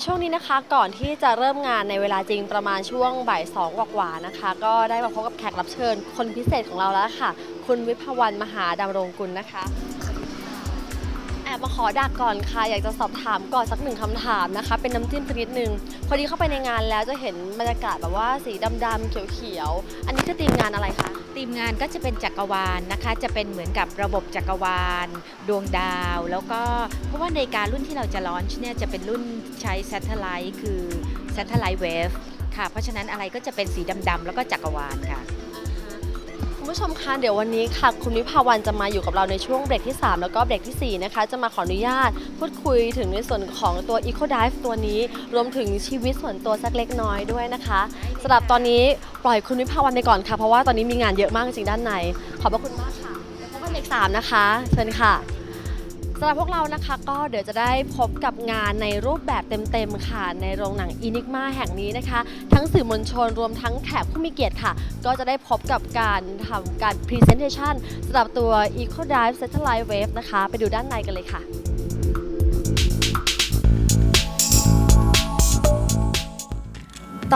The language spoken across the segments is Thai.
ในช่วงนี้นะคะก่อนที่จะเริ่มงานในเวลาจริงประมาณช่วงบ่ายสองกว่าๆนะคะ ก็ได้มาพบกับแขกรับเชิญคนพิเศษของเราแล้วค่ะ คุณวิภวันมหาดำรงกุลนะคะ อบมาขอดักก่อนค่ะ อยากจะสอบถามก่อนสักหนึ่งคำถามนะคะ เป็นน้ำจิ้มสักนิดนึงพอดีเข้าไปในงานแล้วจะเห็นบรรยากาศแบบว่าสีดำๆเขียวๆ อันนี้คือทีมงานอะไรคะ ทีมงานก็จะเป็นจักรวาลนะคะ จะเป็นเหมือนกับระบบจักรวาล ดวงดาว แล้วก็เพราะว่าในการรุ่นที่เราจะลอนช์เนี่ยจะเป็นรุ่นใช้แซ t เท l ไลท์คือ s a t เท l ไลท์เวฟค่ะ เพราะฉะนั้นอะไรก็จะเป็นสีดำๆแล้วก็จักรวาลค่ะ ผู้ชมคะเดี๋ยววันนี้ค่ะ คุณวิภาวันจะมาอยู่กับเราในช่วงเบรกที่ 3 แล้วก็เบรกทีสี่ 4 นะคะ จะมาขออนุญาตพูดคุยถึงในส่วนของตัว Eco Dive ตัวนี้ รวมถึงชีวิตส่วนตัวสักเล็กน้อยด้วยนะคะสำหรับตอนนี้ปล่อยคุณวิภาวันไปก่อนค่ะ เพราะว่าตอนนี้มีงานเยอะมากจริงด้านใน ขอบพระคุณมากค่ะเดี๋ยวพบกันเบรกสามนะคะ เชิญค่ะ สำหรับพวกเรานะคะก็เดี๋ยวจะได้พบกับงานในรูปแบบเต็มๆค่ะ ในโรงหนังอินิกมาแห่งนี้นะคะ ทั้งสื่อมวลชนรวมทั้งแขกผู้มีเกียรติค่ะ ก็จะได้พบกับการทำการพรีเซนเทชันสำหรับตัว Eco Dive Satellite Wave นะคะ ไปดูด้านในกันเลยค่ะ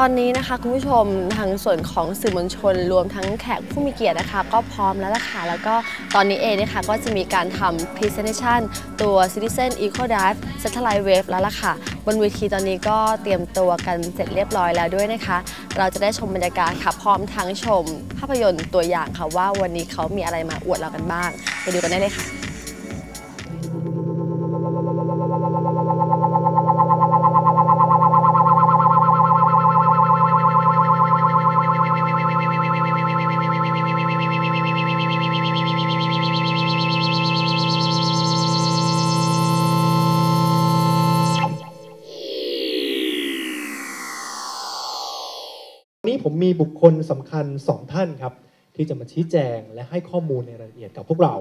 ตอนนี้นะคะคุณผู้ชมทางส่วนของสื่อมวลชนรวมทั้งแขกผู้มีเกียรตินะคะ ก็พร้อมแล้วล่ะค่ะ แล้วก็ตอนนี้เองนะคะก็จะมีการทำ Presentation ตัว Citizen Eco Dive Satellite Wave แล้วล่ะค่ะ บนเวทีตอนนี้ก็เตรียมตัวกันเสร็จเรียบร้อยแล้วด้วยนะคะ เราจะได้ชมบรรยากาศค่ะ พร้อมทั้งชมภาพยนตร์ตัวอย่างค่ะว่าวันนี้เขามีอะไรมาอวดเรากันบ้าง ไปดูกันได้เลยค่ะ ผมมีบุคคลสำคัญ 2 ท่านครับ ที่จะมาชี้แจงและให้ข้อมูลในรายละเอียดกับพวกเรา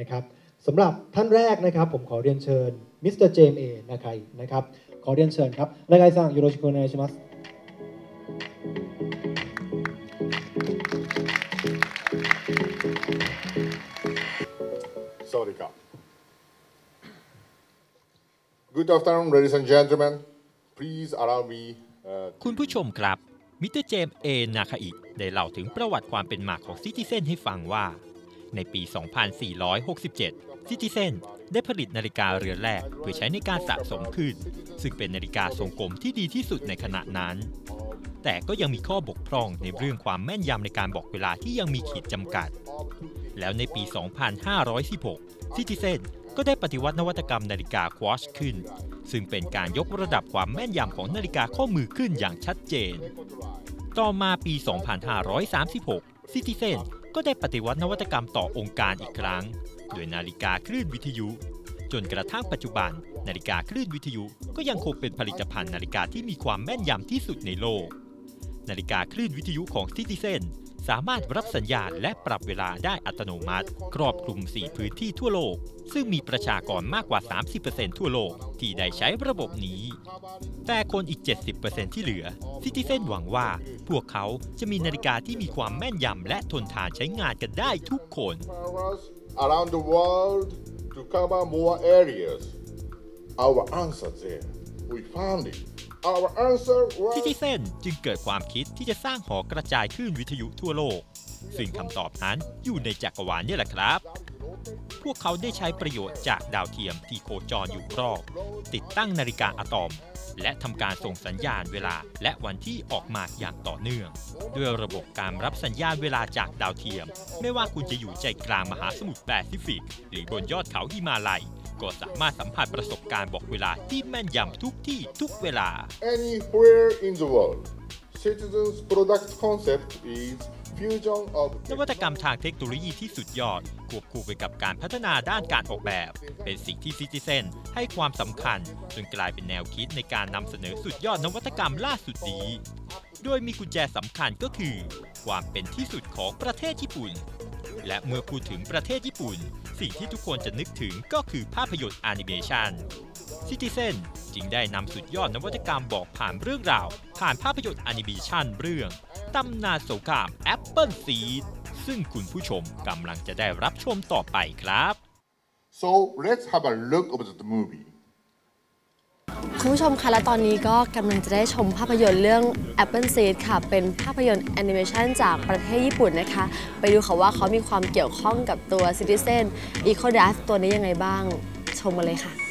นะครับสำหรับท่านแรกนะครับ ผมขอเรียนเชิญมิสเตอร์เจมเอนาไคนะครับ ขอเรียนเชิญครับนาไคซังยูโรชิโกเนชิมัส Sawadika. Good afternoon, ladies and gentlemen. Please allow me uh, คุณผู้ชมครับ มิสเตอร์เจมส์เอนาคาอิได้เล่าถึงประวัติความเป็นมาของซิติเซนให้ฟังว่า ในปี 2467 ซิติเซนได้ผลิตนาฬิกาเรือนแรกเพื่อใช้ในการสะสมขึ้น ซึ่งเป็นนาฬิกาทรงกลมที่ดีที่สุดในขณะนั้น แต่ก็ยังมีข้อบกพร่องในเรื่องความแม่นยำในการบอกเวลาที่ยังมีขีดจำกัด แล้วในปี 2516 ซิติเซนก็ได้ปฏิวัตินวัตกรรมนาฬิกาควอชขึ้น ซึ่งเป็นการยกระดับความแม่นยำของนาฬิกาข้อมือขึ้นอย่างชัดเจน ต่อมาปี 2536 ซิติเซนก็ได้ปฏิวัตินวัตกรรมต่อองค์การอีกครั้ง โดยนาฬิกาคลื่นวิทยุ จนกระทั่งปัจจุบัน นาฬิกาคลื่นวิทยุก็ยังคงเป็นผลิตภัณฑ์นาฬิกาที่มีความแม่นยำที่สุดในโลก นาฬิกาคลื่นวิทยุของซิติเซน สามารถรับสัญญาณและปรับเวลาได้อัตโนมัติ ครอบคลุม 4 พื้นที่ทั่วโลก ซึ่งมีประชากรมากกว่า 30%ทั่วโลกที่ได้ใช้ระบบนี้ แต่คนอีก 70%ที่เหลือซิติเซนหวังว่า พวกเขาจะมีนาฬิกาที่มีความแม่นยำและทนทานใช้งานกันได้ทุกคน around the world to cover more areas. Our answer there, we found it. Our answer ซิติ was เซนจึงเกิดความคิดที่จะสร้างหอกระจายคลื่นวิทยุทั่วโลก ซึ่งคำตอบนั้นอยู่ในจักรวาลนี่แหละครับ พวกเขาได้ใช้ประโยชน์จากดาวเทียมที่โคจรอยู่รอบ ติดตั้งนาฬิกาอะตอม และทำการส่งสัญญาณเวลาและวันที่ออกมาอย่างต่อเนื่อง ด้วยระบบการรับสัญญาณเวลาจากดาวเทียม ไม่ว่าคุณจะอยู่ใจกลางมหาสมุทรแปซิฟิก หรือบนยอดเขาฮิมาลัย ก็สามารถสัมผัสประสบการณ์บอกเวลาที่แม่นยำทุกที่ทุกเวลา anywhere in the world. Citizens' product concept is fusion of นวัตกรรมทางเทคโนโลยีที่สุดยอด ควบคู่ไปกับการพัฒนาด้านการออกแบบ เป็นสิ่งที่ซิติเซนให้ความสำคัญ จนกลายเป็นแนวคิดในการนำเสนอสุดยอดนวัตกรรมล่าสุดนี้ โดยมีกุญแจสำคัญก็คือ ความเป็นที่สุดของประเทศญี่ปุ่น และเมื่อพูดถึงประเทศญี่ปุ่น สิ่งที่ทุกคนจะนึกถึงก็คือภาพยนตร์แอนิเมชันซิติเซนจึงได้นำสุดยอดนวัตกรรมบอกผ่านเรื่องราว ผ่านภาพยนตร์แอนิเมชันเรื่องตำนานสงครามแอปเปิลซีดซึ่งคุณผู้ชมกำลังจะได้รับชมต่อไปครับ So let's have a look of the movie. คุณผู้ชมคะและตอนนี้ก็กำลังจะได้ชมภาพยนตร์เรื่อง Apple Seed ค่ะ เป็นภาพยนตร์แอนิเมชันจากประเทศญี่ปุ่นนะคะ ไปดูค่ะว่าเขามีความเกี่ยวข้องกับตัว Citizen Eco d a s ตัวนี้ยังไงบ้าง ชมมาเลยค่ะ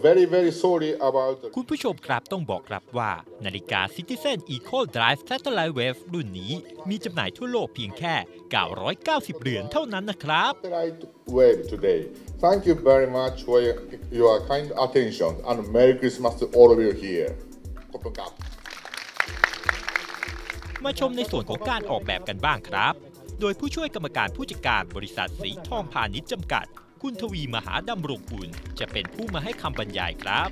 very, very sorry about the คุณผู้ชมครับต้องบอกครับว่า นาฬิกา Citizen Eco Drive Satellite Wave รุ่นนี้มีจำหน่ายทั่วโลกเพียงแค่ 990 เหรียญเท่านั้นนะครับ satellite wave today. Thank you very much for your, your kind attention and Merry Christmas to all of you here. ขอบคุณครับมาชมในส่วนของการออกแบบกันบ้างครับ โดยผู้ช่วยกรรมการผู้จัดการบริษัทสีทองพาณิชย์จำกัด คุณทวีมหาดำรงกุลจะเป็นผู้มาให้คำบรรยายครับ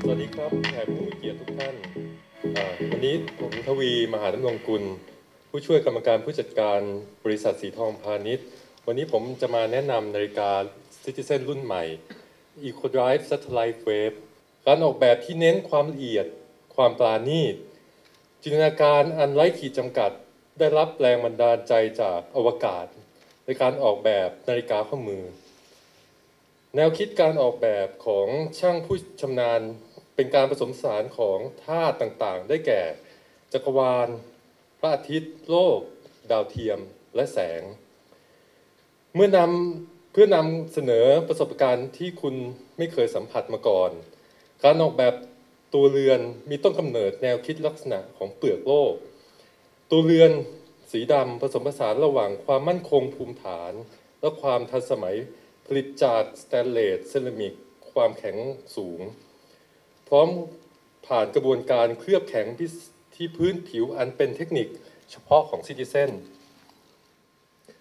สวัสดีครับแขกผู้มีเกียรติทุกท่าน วันนี้ผมทวีมหาดำรงกุล ผู้ช่วยกรรมการผู้จัดการบริษัทสีทองพาณิชย์ วันนี้ผมจะมาแนะนำนาฬิกา Citizen รุ่นใหม่ EcoDrive Satellite Wave การออกแบบที่เน้นความละเอียด ความปราณีต จินตนาการอันไร้ขีดจำกัด ได้รับแรงบันดาลใจจากอวกาศ ในการออกแบบนาฬิกาข้อมือ แนวคิดการออกแบบของช่างผู้ชำนาญเป็นการผสมผสานของธาตุต่างๆ ได้แก่ จักรวาล พระอาทิตย์ โลก ดาวเทียม และแสง เมื่อนำเพื่อนำเสนอประสบการณ์ที่คุณไม่เคยสัมผัสมาก่อน การออกแบบตัวเรือนมีต้นกำเนิดแนวคิดลักษณะของเปลือกโลก ตัวเรือน สีดำผสมผสานระหว่างความมั่นคงภูมิฐาน และความทันสมัยผลิตจากสแตนเลสเซรามิก ความแข็งสูง พร้อมผ่านกระบวนการเคลือบแข็งที่พื้นผิวอันเป็นเทคนิคเฉพาะของซิติเซน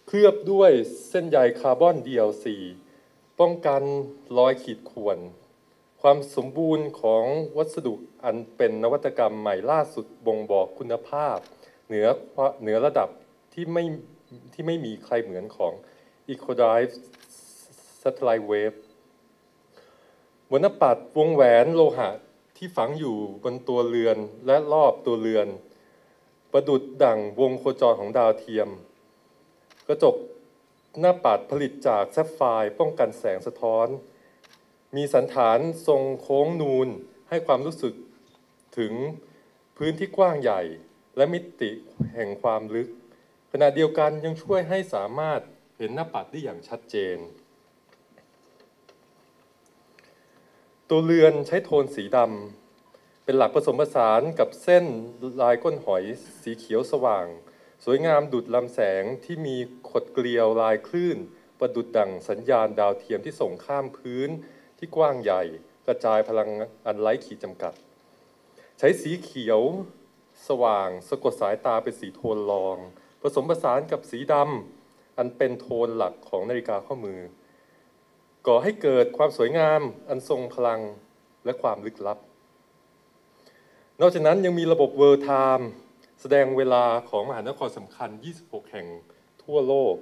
เคลือบด้วยเส้นใยคาร์บอน DLC ป้องกันรอยขีดข่วน ความสมบูรณ์ของวัสดุอันเป็นนวัตกรรมใหม่ล่าสุดบ่งบอกคุณภาพ เหนือเหนือระดับที่ไม่ที่ไม่มีใครเหมือนของ e c o d i v e Satellite Wave บนหน้าปัดวงแหวนโลหะที่ฝังอยู่บนตัวเรือนและรอบตัวเรือน ประดุดดั่งวงโคจรของดาวเทียม กระจกหน้าปัดผลิตจากแซฟไฟร์ป้องกันแสงสะท้อน มีสันฐานทรงโค้งนูนให้ความรู้สึกถึงพื้นที่กว้างใหญ่ และมิติแห่งความลึก ขณะเดียวกันยังช่วยให้สามารถเห็นหน้าปัดได้อย่างชัดเจน ตัวเรือนใช้โทนสีดำเป็นหลักผสมผสานกับเส้นลายก้นหอยสีเขียวสว่าง สวยงามดุดลำแสงที่มีขดเกลียวลายคลื่น ประดุดดั่งสัญญาณดาวเทียมที่ส่งข้ามพื้นที่กว้างใหญ่ กระจายพลังอันไร้ขีดจำกัด ใช้สีเขียว สว่าง สะกดสายตาเป็นสีโทนรอง ผสมผสานกับสีดำอันเป็นโทนหลักของนาฬิกาข้อมือ ก่อให้เกิดความสวยงามอันทรงพลังและความลึกลับ นอกจากนั้นยังมีระบบ World Time แสดงเวลาของมหานครสำคัญ 26 แห่งทั่วโลก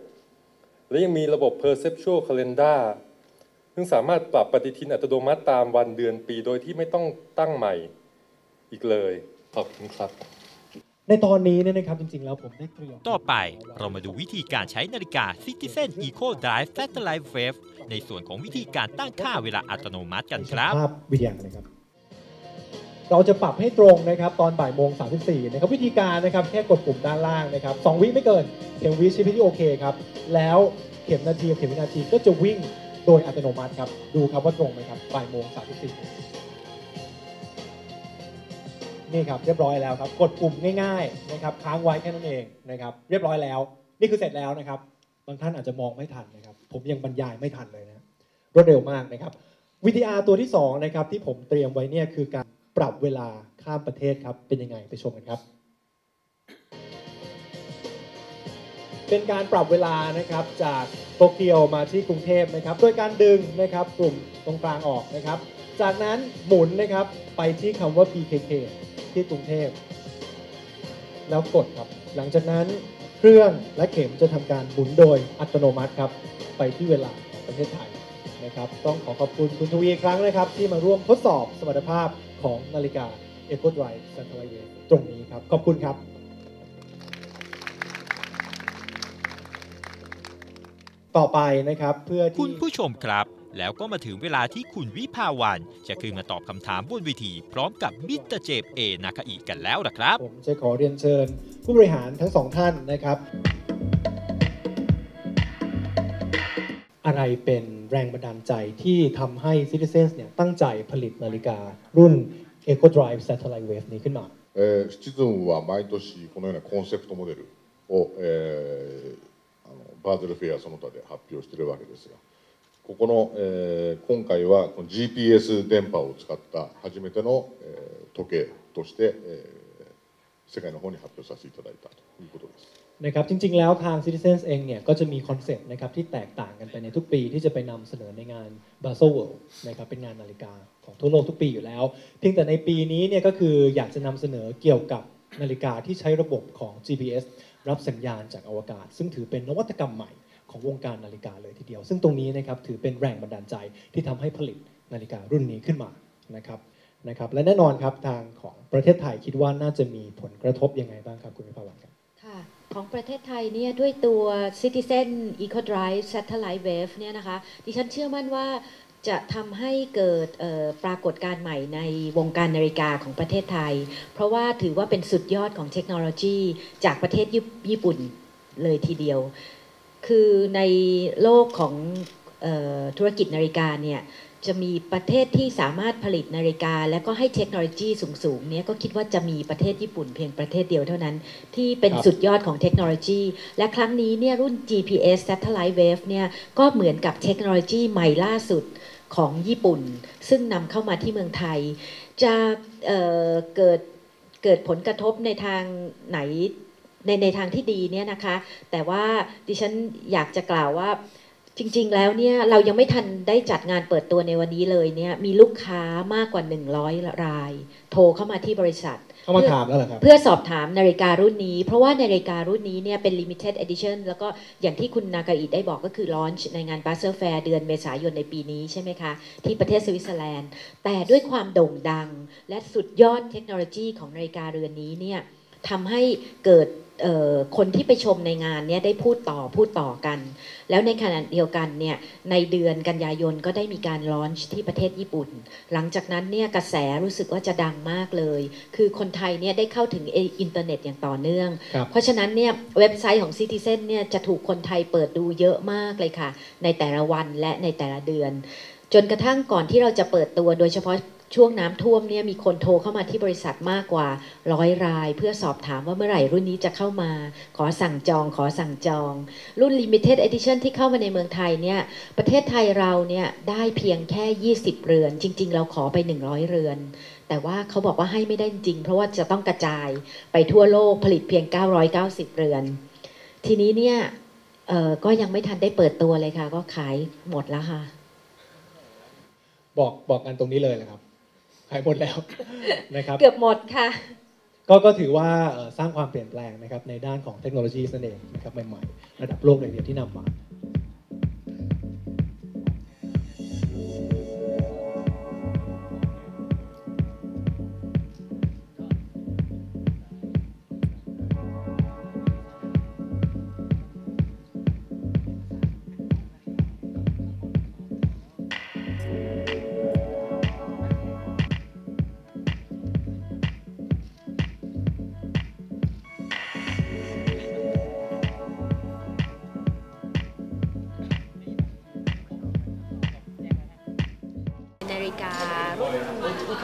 และยังมีระบบ Perceptual Calendar ซึ่งสามารถปรับปฏิทินอัตโนมัติตามวันเดือนปีโดยที่ไม่ต้องตั้งใหม่อีกเลย ขอบคุณครับ ในตอนนี้เนี่ยนะครับจริงๆ แล้วผมได้เตรียมต่อไปเรามาดูวิธีการใช้นาฬิกา Citizen Eco Drive Satellite Wave ในส่วนของวิธีการตั้งค่าเวลาอัตโนมัติกันครับภาพวิทยานะครับ เราจะปรับให้ตรงนะครับตอนบ่ายโมง34นะครับวิธีการนะครับแค่กดปุ่มด้านล่างนะครับสองวิไม่เกินเข็มวิชิพที่โอเคครับแล้วเข็มนาทีกับเข็มวินาทีก็จะวิ่งโดยอัตโนมัติครับดูครับว่าตรงไหมครับบ่ายโมง34 นี่ครับเรียบร้อยแล้วครับกดปุ่มง่ายๆนะครับค้างไว้แค่นั้นเองนะครับเรียบร้อยแล้ว นี่คือเสร็จแล้วนะครับบางท่านอาจจะมองไม่ทันนะครับผมยังบรรยายไม่ทันเลยนะรวดเร็วมากนะครับ VTR ตัวที่2นะครับที่ผมเตรียมไว้เนี่ยคือการปรับเวลาข้ามประเทศครับเป็นยังไงไปชมกันครับเป็นการปรับเวลานะครับจากโตเกียวมาที่กรุงเทพนะครับ โดยการดึงนะครับกลุ่มตรงกลางออกนะครับ จากนั้นหมุนนะครับไปที่คำว่า PKK ที่กรุงเทพ แล้วกดครับ หลังจากนั้นเครื่องและเข็มจะทำการหมุนโดยอัตโนมัติครับไปที่เวลาของประเทศไทยนะครับ ต้องขอขอบคุณคุณทวีครั้งนะครับ ที่มาร่วมทดสอบสมรรถภาพของนาฬิกา Echo Drive Satellite Wave ตรงนี้ครับ ขอบคุณครับ ต่อไปนะครับเพื่อคุที่ณผู้ชมครับ แล้วก็มาถึงเวลาที่คุณวิภาวันจะคืนมาตอบคำถามบนวิธี พร้อมกับมิสเตอร์เจฟเอนาคาอิกันแล้วนะครับ ผมจะขอเรียนเชิญ ผู้บริหารทั้งสองท่านนะครับ อะไรเป็นแรงบันดาลใจที่ทำให้ Citizens เนี่ยตั้งใจผลิตนาฬิกา รุ่น Eco Drive Satellite Wave นี้ขึ้นมาเออシチズンは毎年このようなコンセプトモデルを、えー、バーゼルフェアその他で発表しているわけですよここの、えー今回はこの GPS 電波を使った初めての、えー時計として、えー世界の方に発表させていただいたということです。 นะครับจริงๆ แล้วทาง Citizens เองเนี่ยก็จะมีคอนเซปต์นะครับที่แตกต่างกันไปในทุกปีที่จะไปนำเสนอในงาน Basel World นะครับเป็นงานนาฬิกาของทั่วโลกทุกปีอยู่แล้ว เพียงแต่ในปีนี้เนี่ยก็คืออยากจะนำเสนอเกี่ยวกับนาฬิกาที่ใช้ระบบของ GPS รับสัญญาณจากอวกาศ ซึ่งถือเป็นนวัตกรรมใหม่ ของวงการนาฬิกาเลยทีเดียว ซึ่งตรงนี้นะครับถือเป็นแรงบันดาลใจที่ทำให้ผลิตนาฬิการุ่นนี้ขึ้นมานะครับนะครับและแน่นอนครับทางของประเทศไทยคิดว่าน่าจะมีผลกระทบยังไงบ้างครับคุณวิภาวันครับค่ะของประเทศไทยเนี่ยด้วยตัว Citizen Eco Drive Satellite Wave เนี่ยนะคะดิฉันเชื่อมั่นว่าจะทำให้เกิดปรากฏการณ์ใหม่ในวงการนาฬิกาของประเทศไทย เพราะว่าถือว่าเป็นสุดยอดของเทคโนโลยีจากประเทศญี่ปุ่นเลยทีเดียว คือในโลกของเออธุรกิจนาฬิกาเนี่ยจะมีประเทศที่สามารถผลิตนาฬิกา และก็ให้เทคโนโลยีสูงๆเนี่ยก็คิดว่าจะมีประเทศญี่ปุ่นเพียงประเทศเดียวเท่านั้น ที่เป็นครับสุดยอดของเทคโนโลยี และครั้งนี้เนี่ยรุ่น GPS Satellite Wave เนี่ยก็เหมือนกับเทคโนโลยีใหม่ล่าสุดของญี่ปุ่น ซึ่งนำเข้ามาที่เมืองไทย จะเอ่อเกิดเกิดผลกระทบในทางไหน ในในทางที่ดีเนี่ยนะคะ แต่ว่าดิฉันอยากจะกล่าวว่าจริงๆ แล้วเนี่ยเรายังไม่ทันได้จัดงานเปิดตัวในวันนี้เลยเนี่ยมีลูกค้ามากกว่า 100 ราย โทรเข้ามาที่บริษัทเข้ามาถามแล้วเหรอครับเพื่อสอบถามนาฬิการุ่นนี้ เพราะว่านาฬิการุ่นนี้เนี่ยเป็น limited edition แล้วก็อย่างที่คุณนากาอิได้บอกก็คือ launch ในงาน Basel Fair เดือนเมษายนในปีนี้ใช่ไหมคะ ที่ประเทศสวิตเซอร์แลนด์ แต่ด้วยความโด่งดัง และสุดยอดเทคโนโลยีของนาฬิกาเรือนนี้เนี่ย ทำให้เกิดเอ่อคนที่ไปชมในงานเนี่ยได้พูดต่อพูดต่อกัน แล้วในขณะเดียวกันเนี่ยในเดือนกันยายนก็ได้มีการลอนช์ที่ประเทศญี่ปุ่น หลังจากนั้นเนี่ยกระแสรู้สึกว่าจะดังมากเลย คือคนไทยเนี่ยได้เข้าถึงอินเทอร์เน็ตอย่างต่อเนื่องครับเพราะฉะนั้นเนี่ยเว็บไซต์ของ Citizen เนี่ยจะถูกคนไทยเปิดดูเยอะมากเลยค่ะ ในแต่ละวันและในแต่ละเดือน จนกระทั่งก่อนที่เราจะเปิดตัวโดยเฉพาะ ช่วงน้ำท่วมเนี่ยมีคนโทรเข้ามาที่บริษัทมากกว่าร้อยราย เพื่อสอบถามว่าเมื่อไหร่รุ่นนี้จะเข้ามา ขอสั่งจอง ขอสั่งจอง รุ่น Limited Edition ที่เข้ามาในเมืองไทยเนี่ยประเทศไทยเราเนี่ยได้เพียงแค่ 20 เรือน จริง ๆ เราขอไป 100 เรือน แต่ว่าเขาบอกว่าให้ไม่ได้จริง เพราะว่าจะต้องกระจายไปทั่วโลกผลิตเพียง 990 เรือน ทีนี้เนี่ยก็ยังไม่ทันได้เปิดตัวเลยค่ะ ก็ขายหมดแล้วค่ะ บอกบอกกันตรงนี้เลยนะครับ ขายหมดแล้วนะครับเกือบหมดค่ะ ก็ก็ถือว่าเอ่อสร้างความเปลี่ยนแปลงนะครับในด้านของเทคโนโลยีนั่นเองนะครับใหม่ๆ ระดับโลกเลยทีเดียวที่นำมานา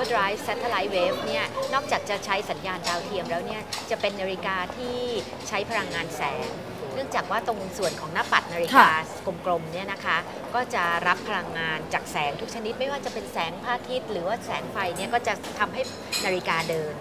Eco Drive Satellite Wave เนี่ยนอกจากจะใช้สัญญาณดาวเทียมแล้วเนี่ยจะเป็นนาฬิกาที่ใช้พลังงานแสง เนื่องจากว่าตรงส่วนของหน้าปัดนาฬิกากลมๆเนี่ยนะคะ ก็จะรับพลังงานจากแสงทุกชนิด ไม่ว่าจะเป็นแสงพระอาทิตย์หรือว่าแสงไฟเนี่ยก็จะทำให้นาฬิกาเดิน